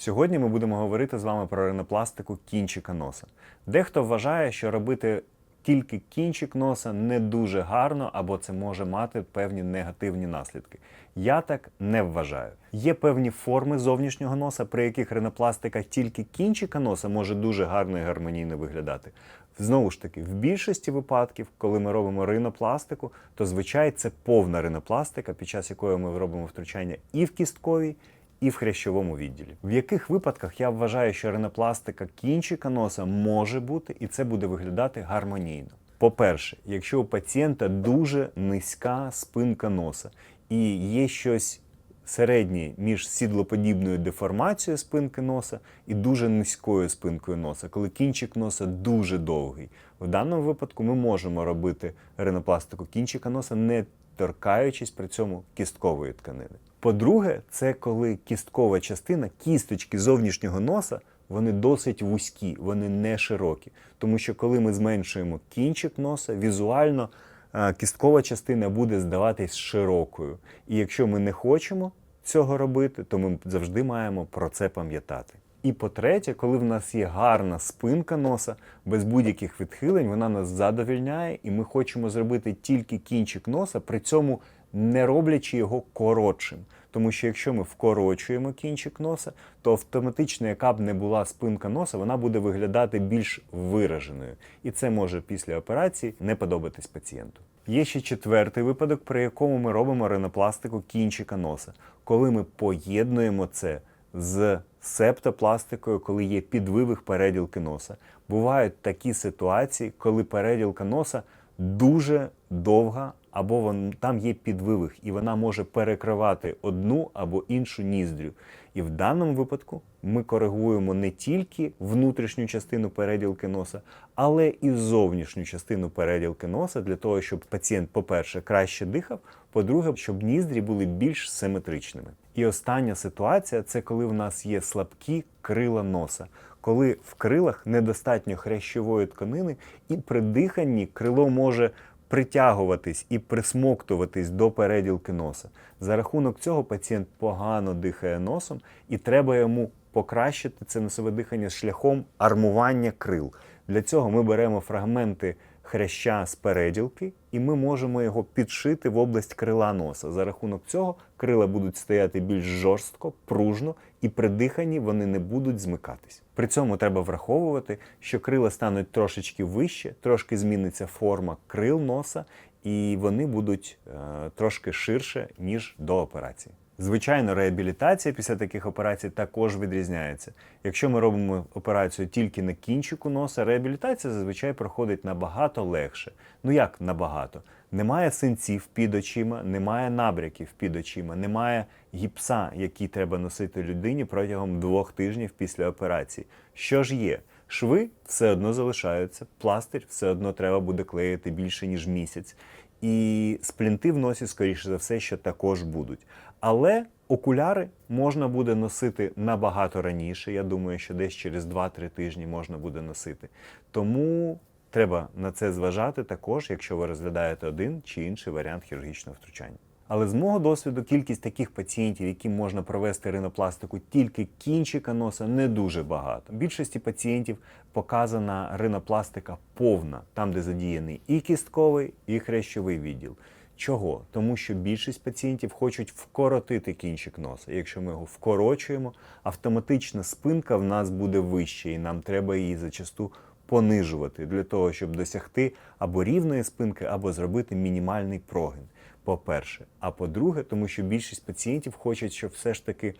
Сьогодні ми будемо говорити з вами про ринопластику кінчика носа. Дехто вважає, що робити тільки кінчик носа не дуже гарно, або це може мати певні негативні наслідки. Я так не вважаю. Є певні форми зовнішнього носа, при яких ринопластика тільки кінчика носа може дуже гарно і гармонійно виглядати. Знову ж таки, в більшості випадків, коли ми робимо ринопластику, то звичай це повна ринопластика, під час якої ми робимо втручання і в кістковій, і в хрящовому відділі. В яких випадках я вважаю, що ринопластика кінчика носа може бути, і це буде виглядати гармонійно. По-перше, якщо у пацієнта дуже низька спинка носа і є щось середнє між сідлоподібною деформацією спинки носа і дуже низькою спинкою носа, коли кінчик носа дуже довгий. В даному випадку ми можемо робити ринопластику кінчика носа, не торкаючись при цьому кісткової тканини. По-друге, це коли кісткова частина, кісточки зовнішнього носа, вони досить вузькі, вони не широкі. Тому що коли ми зменшуємо кінчик носа, візуально е, кісткова частина буде здаватись широкою. І якщо ми не хочемо цього робити, то ми завжди маємо про це пам'ятати. І по-третє, коли в нас є гарна спинка носа, без будь-яких відхилень, вона нас задовільняє, і ми хочемо зробити тільки кінчик носа, при цьому не роблячи його коротшим. Тому що якщо ми вкорочуємо кінчик носа, то автоматично, яка б не була спинка носа, вона буде виглядати більш вираженою. І це може після операції не подобатись пацієнту. Є ще четвертий випадок, при якому ми робимо ринопластику кінчика носа, коли ми поєднуємо це з септопластикою, коли є підвивих переділки носа. Бувають такі ситуації, коли переділка носа дуже довга, або вон, там є підвивих, і вона може перекривати одну або іншу ніздрю. І в даному випадку ми коригуємо не тільки внутрішню частину переділки носа, але і зовнішню частину переділки носа для того, щоб пацієнт, по-перше, краще дихав, по-друге, щоб ніздрі були більш симетричними. І остання ситуація це коли в нас є слабкі крила носа. Коли в крилах недостатньо хрящової тканини, і при диханні крило може притягуватись і присмоктуватись до переділки носа. За рахунок цього пацієнт погано дихає носом, і треба йому покращити це носове дихання шляхом армування крил. Для цього ми беремо фрагменти хряща з переділки, і ми можемо його підшити в область крила носа. За рахунок цього крила будуть стояти більш жорстко, пружно, і при диханні вони не будуть змикатись. При цьому треба враховувати, що крила стануть трошечки вище, трошки зміниться форма крил носа, і вони будуть е, трошки ширше, ніж до операції. Звичайно, реабілітація після таких операцій також відрізняється. Якщо ми робимо операцію тільки на кінчику носа, реабілітація зазвичай проходить набагато легше. Ну як набагато? Немає синців під очима, немає набряків під очима, немає гіпса, який треба носити людині протягом двох тижнів після операції. Що ж є? Шви все одно залишаються, пластир все одно треба буде клеїти більше ніж місяць. І сплінти в носі, скоріше за все, що також будуть. Але окуляри можна буде носити набагато раніше. Я думаю, що десь через 2-3 тижні можна буде носити. Тому треба на це зважати також, якщо ви розглядаєте один чи інший варіант хірургічного втручання. Але з мого досвіду кількість таких пацієнтів, яким можна провести ринопластику тільки кінчика носа, не дуже багато. Більшості пацієнтів показана ринопластика повна, там, де задіяний і кістковий, і хрящовий відділ. Чого? Тому що більшість пацієнтів хочуть вкоротити кінчик носа. Якщо ми його вкорочуємо, автоматично спинка в нас буде вища, і нам треба її зачасту понижувати для того, щоб досягти або рівної спинки, або зробити мінімальний прогин. По-перше, а по-друге, тому що більшість пацієнтів хочуть, щоб все ж таки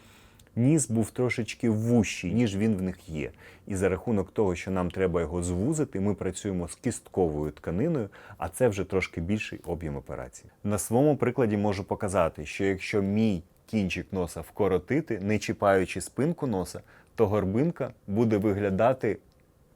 ніс був трошечки вущий, ніж він в них є. І за рахунок того, що нам треба його звузити, ми працюємо з кістковою тканиною, а це вже трошки більший об'єм операції. На своєму прикладі можу показати, що якщо мій кінчик носа вкоротити, не чіпаючи спинку носа, то горбинка буде виглядати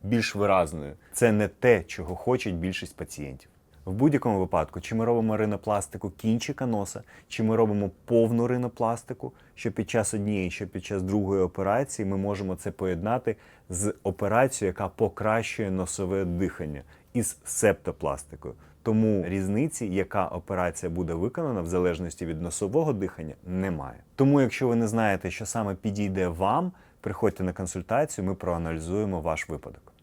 більш виразною. Це не те, чого хочуть більшість пацієнтів. В будь-якому випадку, чи ми робимо ринопластику кінчика носа, чи ми робимо повну ринопластику, що під час однієї, що під час другої операції ми можемо це поєднати з операцією, яка покращує носове дихання із септопластикою. Тому різниці, яка операція буде виконана в залежності від носового дихання, немає. Тому, якщо ви не знаєте, що саме підійде вам, Приходьте на консультацію, ми проаналізуємо ваш випадок.